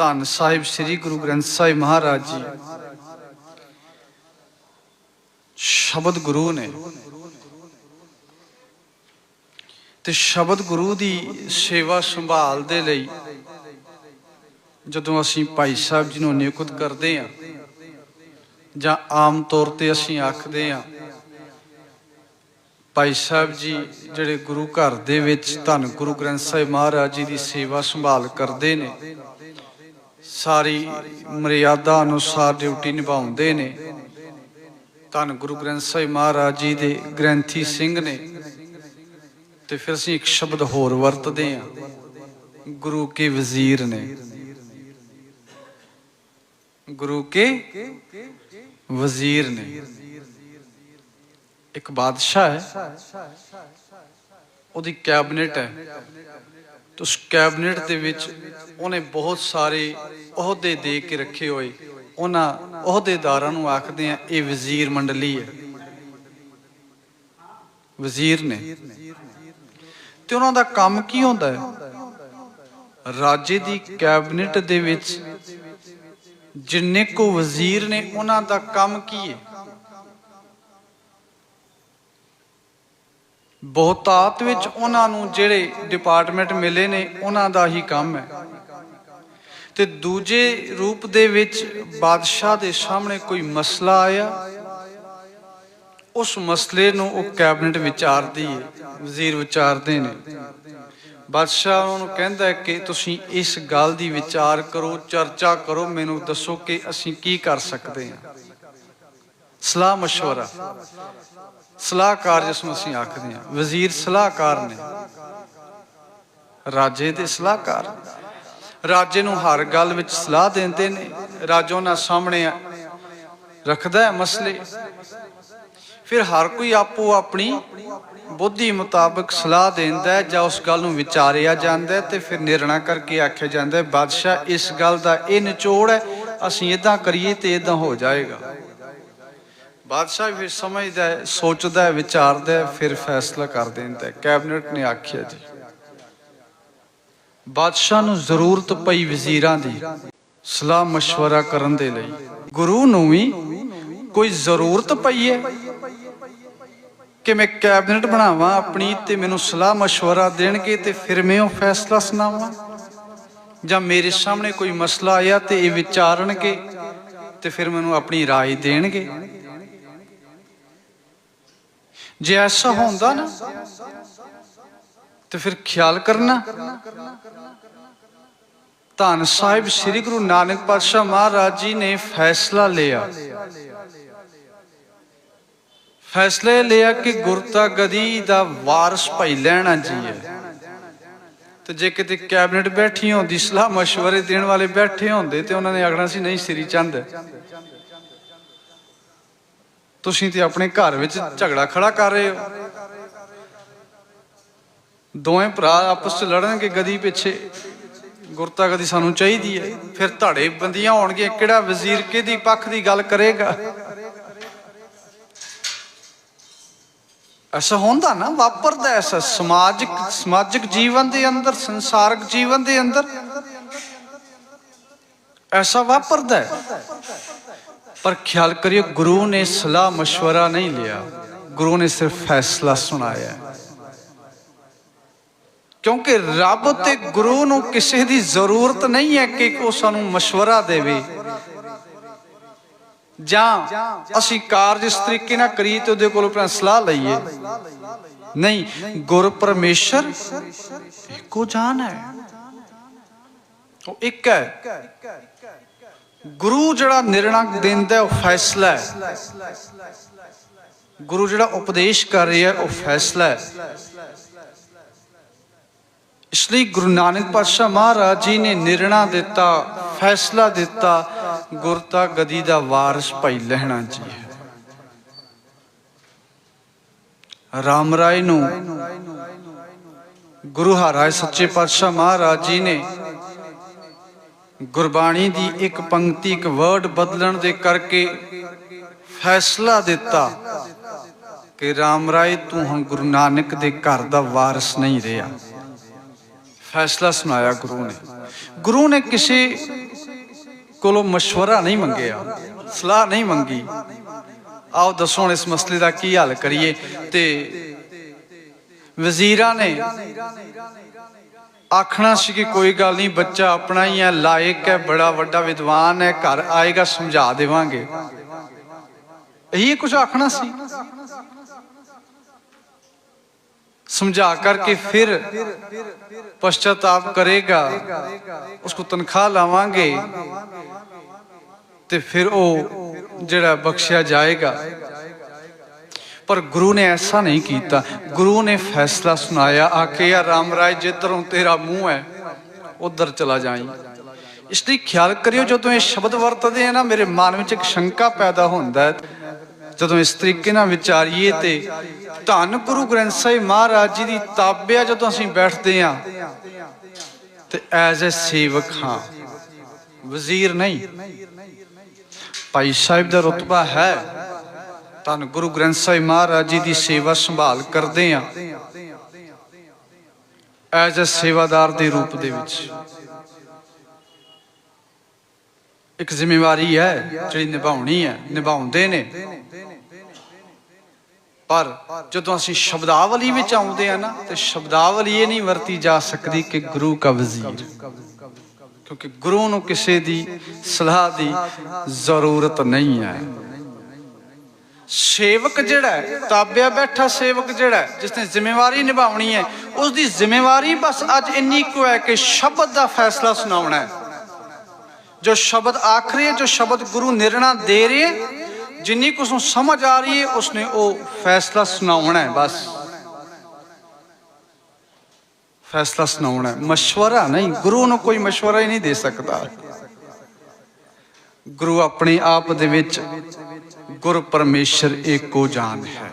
ਧੰਨ ਸਾਹਿਬ ਸ੍ਰੀ ਗੁਰੂ ਗ੍ਰੰਥ ਸਾਹਿਬ ਮਹਾਰਾਜ ਜੀ। ਸ਼ਬਦ ਗੁਰੂ ਨੇ। ਤੇ ਸ਼ਬਦ ਗੁਰੂ ਦੀ ਸੇਵਾ ਸੰਭਾਲ ਦੇ ਲਈ ਜਦੋਂ ਅਸੀਂ ਭਾਈ ਸਾਹਿਬ ਜੀ ਨੂੰ ਨਿਯੁਕਤ ਕਰਦੇ ਹਾਂ ਜਾਂ ਆਮ ਤੌਰ ਤੇ ਅਸੀਂ ਆਖਦੇ ਹਾਂ, ਭਾਈ ਸਾਹਿਬ ਜੀ ਜਿਹੜੇ ਗੁਰੂ ਘਰ ਦੇ ਵਿੱਚ ਧੰਨ ਗੁਰੂ ਗ੍ਰੰਥ ਸਾਹਿਬ ਮਹਾਰਾਜ ਜੀ ਦੀ ਸੇਵਾ ਸੰਭਾਲ ਕਰਦੇ ਨੇ ਸਾਰੀ ਮਰਿਆਦਾ ਅਨੁਸਾਰ ਡਿਊਟੀ ਨਿਭਾਉਂਦੇ ਨੇ। ਧੰਨ ਗੁਰੂ ਗ੍ਰੰਥ ਸਾਹਿਬ ਮਹਾਰਾਜ ਜੀ ਦੇ ਗ੍ਰੰਥੀ ਸਿੰਘ ਨੇ। ਤੇ ਫਿਰ ਅਸੀਂ ਇੱਕ ਸ਼ਬਦ ਹੋਰ ਵਰਤਦੇ ਹਾਂ। ਗੁਰੂ ਕੇ ਵਜ਼ੀਰ ਨੇ। ਗੁਰੂ ਕੇ ਵਜ਼ੀਰ ਨੇ। ਇੱਕ ਬਾਦਸ਼ਾਹ ਹੈ। ਉਹਦੀ ਕੈਬਨਿਟ ਹੈ। ਤੇ ਉਸ ਕੈਬਨਿਟ ਦੇ ਵਿੱਚ ਉਹਨੇ ਬਹੁਤ ਸਾਰੇ ਅਹੁਦੇ ਦੇ ਕੇ ਰੱਖੇ ਹੋਏ। ਉਹਨਾਂ ਅਹੁਦੇਦਾਰਾਂ ਨੂੰ ਆਖਦੇ ਆ, ਇਹ ਵਜ਼ੀਰ ਮੰਡਲੀ ਹੈ। ਵਜ਼ੀਰ ਨੇ। ਤੇ ਉਹਨਾਂ ਦਾ ਕੰਮ ਕੀ ਹੁੰਦਾ ਹੈ? ਰਾਜੇ ਦੀ ਕੈਬਨਿਟ ਦੇ ਵਿੱਚ ਜਿੰਨੇ ਕੋ ਵਜ਼ੀਰ ਨੇ, ਉਹਨਾਂ ਦਾ ਕੰਮ ਕੀ ਹੈ? ਬਹੁਤਾਤ ਵਿੱਚ ਉਹਨਾਂ ਨੂੰ ਜਿਹੜੇ ਡਿਪਾਰਟਮੈਂਟ ਮਿਲੇ ਨੇ, ਉਹਨਾਂ ਦਾ ਹੀ ਕੰਮ ਹੈ। ਤੇ ਦੂਜੇ ਰੂਪ ਦੇ ਵਿੱਚ ਬਾਦਸ਼ਾਹ ਦੇ ਸਾਹਮਣੇ ਕੋਈ ਮਸਲਾ ਆਇਆ, ਉਸ ਮਸਲੇ ਨੂੰ ਉਹ ਕੈਬਨਿਟ ਵਿਚਾਰਦੀ ਹੈ, ਵਜ਼ੀਰ ਵਿਚਾਰਦੇ ਨੇ। ਬਾਦਸ਼ਾਹ ਉਹਨਾਂ ਨੂੰ ਕਹਿੰਦਾ ਹੈ ਕਿ ਤੁਸੀਂ ਇਸ ਗੱਲ ਦੀ ਵਿਚਾਰ ਕਰੋ, ਚਰਚਾ ਕਰੋ, ਮੈਨੂੰ ਦੱਸੋ ਕਿ ਅਸੀਂ ਕੀ ਕਰ ਸਕਦੇ ਹਾਂ। ਸਲਾਹ مشورہ ਸਲਾਹਕਾਰ ਜਿਸ ਨੂੰ ਅਸੀਂ ਆਖਦੇ ਹਾਂ ਵਜ਼ੀਰ ਸਲਾਹਕਾਰ ਨੇ ਰਾਜੇ ਦੇ ਸਲਾਹਕਾਰ ਰਾਜੇ ਨੂੰ ਹਰ ਗੱਲ ਵਿੱਚ ਸਲਾਹ ਦਿੰਦੇ ਨੇ ਰਾਜਾ ਉਹਨਾਂ ਸਾਹਮਣੇ ਰੱਖਦਾ ਹੈ ਮਸਲੇ ਫਿਰ ਹਰ ਕੋਈ ਆਪੋ ਆਪਣੀ ਬੁੱਧੀ ਮੁਤਾਬਕ ਸਲਾਹ ਦਿੰਦਾ ਹੈ ਜਾਂ ਉਸ ਗੱਲ ਨੂੰ ਵਿਚਾਰਿਆ ਜਾਂਦਾ ਹੈ ਤੇ ਫਿਰ ਨਿਰਣਾ ਕਰਕੇ ਆਖਿਆ ਜਾਂਦਾ ਹੈ ਬਾਦਸ਼ਾਹ ਇਸ ਗੱਲ ਦਾ ਇਹ ਨਿਚੋੜ ਹੈ ਅਸੀਂ ਇਦਾਂ ਕਰੀਏ ਤੇ ਇਦਾਂ ਹੋ ਜਾਏਗਾ ਬਾਦਸ਼ਾਹ ਫਿਰ ਸਮਝਦਾ ਹੈ ਸੋਚਦਾ ਹੈ ਵਿਚਾਰਦਾ ਹੈ ਫਿਰ ਫੈਸਲਾ ਕਰ ਦਿੰਦਾ ਹੈ ਕੈਬਨਿਟ ਨੇ ਆਖਿਆ ਜੀ ਬਾਦਸ਼ਾਹ ਨੂੰ ਜ਼ਰੂਰਤ ਪਈ ਵਜ਼ੀਰਾਂ ਦੀ ਸਲਾਹ مشورہ ਕਰਨ ਦੇ ਲਈ ਗੁਰੂ ਨੂੰ ਵੀ ਕੋਈ ਜ਼ਰੂਰਤ ਪਈ ਹੈ ਕਿ ਮੈਂ ਕੈਬਨਿਟ ਬਣਾਵਾਂ ਆਪਣੀ ਤੇ ਮੈਨੂੰ ਸਲਾਹ مشورہ ਦੇਣਗੇ ਤੇ ਫਿਰ ਮੈਂ ਉਹ ਫੈਸਲਾ ਸੁਣਾਵਾਂ ਜਾਂ ਮੇਰੇ ਸਾਹਮਣੇ ਕੋਈ ਮਸਲਾ ਆਇਆ ਤੇ ਇਹ ਵਿਚਾਰਨਗੇ ਤੇ ਫਿਰ ਮੈਨੂੰ ਆਪਣੀ رائے ਦੇਣਗੇ ਜੇ ਐਸਾ ਹੁੰਦਾ ਨਾ, ਤੇ ਫਿਰ ਖਿਆਲ ਕਰਨਾ। ਧੰਨ ਸਾਹਿਬ, ਸ੍ਰੀ ਗੁਰੂ ਨਾਨਕ ਪਾਤਸ਼ਾਹ ਮਹਾਰਾਜ ਜੀ ਨੇ ਫੈਸਲਾ ਲਿਆ। ਫੈਸਲੇ ਲਿਆ ਕਿ ਗੁਰਤਾ ਗਦੀ ਦਾ ਵਾਰਸ ਭਾਈ ਲੈਣਾ ਜੀ ਹੈ। ਤੇ ਜੇ ਕਿਤੇ ਕੈਬਨਿਟ ਬੈਠੀ ਹੁੰਦੀ, ਸਲਾਹ مشਵਰੇ ਦੇਣ ਵਾਲੇ ਬੈਠੇ ਹੁੰਦੇ, ਤੇ ਉਹਨਾਂ ਨੇ ਆਖਣਾ ਸੀ, ਨਹੀਂ, ਸ੍ਰੀ ਚੰਦ ਤੁਸੀਂ ਤੇ ਆਪਣੇ ਘਰ ਵਿੱਚ ਝਗੜਾ ਖੜਾ ਕਰ ਰਹੇ ਹੋ। ਦੋਵੇਂ ਭਰਾ ਆਪਸ ਵਿੱਚ ਲੜਨਗੇ ਗਦੀ ਪਿੱਛੇ। ਗੁਰਤਾ ਗਦੀ ਸਾਨੂੰ ਚਾਹੀਦੀ ਹੈ। ਫਿਰ ਧੜੇ ਬੰਦੀਆਂ ਹੋਣਗੇ। ਕਿਹੜਾ ਵਜ਼ੀਰ ਕਿਹਦੀ ਪੱਖ ਦੀ ਗੱਲ ਕਰੇਗਾ? ਐਸਾ ਹੁੰਦਾ ਨਾ, ਵਾਪਰਦਾ ਐਸਾ ਸਮਾਜਿਕ ਸਮਾਜਿਕ ਜੀਵਨ ਦੇ ਅੰਦਰ, ਸੰਸਾਰਿਕ ਜੀਵਨ ਦੇ ਅੰਦਰ। ਐਸਾ ਵਾਪਰਦਾ ਹੈ। ਪਰ ਖਿਆਲ ਕਰਿਓ ਗੁਰੂ ਨੇ ਸਲਾਹ مشورہ ਨਹੀਂ ਲਿਆ ਗੁਰੂ ਨੇ ਸਿਰਫ ਫੈਸਲਾ ਸੁਣਾਇਆ ਕਿਉਂਕਿ ਰੱਬ ਤੇ ਗੁਰੂ ਨੂੰ ਕਿਸੇ ਦੀ ਜ਼ਰੂਰਤ ਨਹੀਂ ਹੈ ਕਿ ਉਹ ਸਾਨੂੰ مشورہ ਦੇਵੇ ਜਾਂ ਅਸੀਂ ਕਾਰਜ ਇਸ ਤਰੀਕੇ ਨਾਲ ਕਰੀਏ ਤੇ ਉਹਦੇ ਕੋਲੋਂ ਆਪਣਾ ਸਲਾਹ ਲਈਏ ਨਹੀਂ ਗੁਰ ਪਰਮੇਸ਼ਰ ਇੱਕੋ ਜਾਨ ਹੈ ਉਹ ਇੱਕ ਹੈ ਗੁਰੂ ਜਿਹੜਾ ਨਿਰਣਾ ਦਿੰਦਾ ਉਹ ਫੈਸਲਾ ਹੈ। ਗੁਰੂ ਜਿਹੜਾ ਉਪਦੇਸ਼ ਕਰ ਰਿਹਾ ਉਹ ਫੈਸਲਾ ਹੈ। ਇਸ ਲਈ ਗੁਰੂ ਨਾਨਕ ਪਾਤਸ਼ਾਹ ਮਹਾਰਾਜ ਜੀ ਨੇ ਨਿਰਣਾ ਦਿੱਤਾ, ਫੈਸਲਾ ਦਿੱਤਾ ਗੁਰਤਾ ਗਦੀ ਦਾ ਵਾਰਿਸ ਭਾਈ ਲਹਿਣਾ ਜੀ ਹੈ। ਰਾਮ ਰਾਏ ਨੂੰ ਗੁਰੂ ਹਰਾਏ ਸੱਚੇ ਪਾਤਸ਼ਾਹ ਮਹਾਰਾਜ ਜੀ ਨੇ ਗੁਰਬਾਣੀ ਦੀ ਇੱਕ ਪੰਕਤੀ ਇੱਕ ਵਰਡ ਬਦਲਣ ਦੇ ਕਰਕੇ ਫੈਸਲਾ ਦਿੱਤਾ ਕਿ ਰਾਮ ਰਾਏ ਤੂੰ ਹੁਣ ਗੁਰੂ ਨਾਨਕ ਦੇ ਘਰ ਦਾ ਵਾਰਿਸ ਨਹੀਂ ਰਿਹਾ ਫੈਸਲਾ ਸੁਣਾਇਆ ਗੁਰੂ ਨੇ ਗੁਰੂ ਨੇ ਕਿਸੇ ਕੋਲੋਂ مشورہ ਨਹੀਂ ਮੰਗਿਆ ਸਲਾਹ ਨਹੀਂ ਮੰਗੀ ਆਓ ਦੱਸੋ ਹੁਣ ਇਸ ਮਸਲੇ ਦਾ ਕੀ ਹੱਲ ਕਰੀਏ ਤੇ ਵਜ਼ੀਰਾਂ ਨੇ ਆਖਣਾ ਸੀ ਕਿ ਕੋਈ ਗੱਲ ਨਹੀਂ, ਬੱਚਾ ਆਪਣਾ ਹੀ ਹੈ ਲਾਇਕ ਹੈ, ਬੜਾ ਵੱਡਾ ਵਿਦਵਾਨ ਹੈ, ਘਰ ਆਏਗਾ, ਸਮਝਾ ਦੇਵਾਂਗੇ। ਇਹੀ ਕੁਝ ਆਖਣਾ ਸੀ। ਸਮਝਾ ਕਰਕੇ ਫਿਰ ਪਛਤਾਪ ਕਰੇਗਾ, ਉਸਕੋ ਤਨਖਾਹ ਲਾਵਾਂਗੇ ਤੇ ਫਿਰ ਉਹ ਜਿਹੜਾ ਬਖਸ਼ਿਆ ਜਾਏਗਾ। ਪਰ ਗੁਰੂ ਨੇ ਐਸਾ ਨਹੀਂ ਕੀਤਾ। ਗੁਰੂ ਨੇ ਫੈਸਲਾ ਸੁਣਾਇਆ, ਆ ਕੇ ਯਾ ਰਾਮ ਰਾਏ ਜਿੱਧਰੋਂ ਤੇਰਾ ਮੂੰਹ ਹੈ, ਉਧਰ ਚਲਾ ਜਾਈ। ਇਸ ਲਈ ਖਿਆਲ ਕਰਿਓ, ਜਦੋਂ ਇਹ ਸ਼ਬਦ ਵਰਤਦੇ ਆ ਨਾ, ਮੇਰੇ ਮਨ ਵਿੱਚ ਇੱਕ ਸ਼ੰਕਾ ਪੈਦਾ ਹੁੰਦਾ ਹੈ। ਜਦੋਂ ਇਸ ਤਰੀਕੇ ਨਾਲ ਵਿਚਾਰੀਏ ਤੇ ਧੰਨ ਗੁਰੂ ਗ੍ਰੰਥ ਸਾਹਿਬ ਮਹਾਰਾਜ ਜੀ ਦੀ ਤਾਬਿਆ ਜਦੋਂ ਅਸੀਂ ਬੈਠਦੇ ਆ, ਤੇ ਐਜ਼ ਅ ਸੇਵਕ ਹਾਂ, ਵਜ਼ੀਰ ਨਹੀਂ। ਭਾਈ ਸਾਹਿਬ ਦਾ ਰਤਬਾ ਹੈ। ਧੰਨ ਗੁਰੂ ਗ੍ਰੰਥ ਸਾਹਿਬ ਮਹਾਰਾਜ ਜੀ ਦੀ ਸੇਵਾ ਸੰਭਾਲ ਕਰਦੇ ਆ ਐਜ਼ ਅ ਸੇਵਾਦਾਰ ਦੇ ਰੂਪ ਦੇ ਵਿੱਚ। ਇੱਕ ਜ਼ਿੰਮੇਵਾਰੀ ਹੈ, ਜਿਹੜੀ ਨਿਭਾਉਣੀ ਹੈ, ਨਿਭਾਉਂਦੇ ਨੇ। ਪਰ ਜਦੋਂ ਅਸੀਂ ਸ਼ਬਦਾਵਲੀ ਵਿੱਚ ਆਉਂਦੇ ਆ ਨਾ, ਤੇ ਸ਼ਬਦਾਵਲੀ ਇਹ ਨਹੀਂ ਵਰਤੀ ਜਾ ਸਕਦੀ ਕਿ ਗੁਰੂ ਕਾ ਵਜ਼ੀਰ। ਕਿਉਂਕਿ ਗੁਰੂ ਨੂੰ ਕਿਸੇ ਦੀ ਸਲਾਹ ਦੀ ਜ਼ਰੂਰਤ ਨਹੀਂ ਹੈ। ਸੇਵਕ ਜਿਹੜਾ ਹੈ ਤਾਬਿਆ ਬੈਠਾ ਸੇਵਕ ਜਿਹੜਾ ਹੈ, ਜਿਸ ਨੇ ਜ਼ਿੰਮੇਵਾਰੀ ਨਿਭਾਉਣੀ ਹੈ ਉਸ ਦੀ ਜ਼ਿੰਮੇਵਾਰੀ ਬਸ ਅੱਜ ਇੰਨੀ ਕੁ ਹੈ ਕਿ ਸ਼ਬਦ ਦਾ ਫੈਸਲਾ ਸੁਣਾਉਣਾ ਹੈ। ਜੋ ਸ਼ਬਦ ਆਖ ਰਹੇ ਜੋ ਸ਼ਬਦ ਗੁਰੂ ਨਿਰਣਾ ਦੇ ਰਹੇ ਜਿੰਨੀ ਕੁ ਉਸਨੂੰ ਸਮਝ ਆ ਰਹੀ ਹੈ ਉਸਨੇ ਉਹ ਫੈਸਲਾ ਸੁਣਾਉਣਾ ਹੈ ਬਸ। ਫੈਸਲਾ ਸੁਣਾਉਣਾ ਹੈ। ਮਸ਼ਵਰਾ ਨਹੀਂ ਗੁਰੂ ਨੂੰ ਕੋਈ ਮਸ਼ਵਰਾ ਹੀ ਨਹੀਂ ਦੇ ਸਕਦਾ। ਗੁਰੂ ਆਪਣੇ ਆਪ ਦੇ ਵਿੱਚ ਗੁਰ ਪਰਮੇਸ਼ਰ ਏਕੋ ਜਾਨ ਹੈ।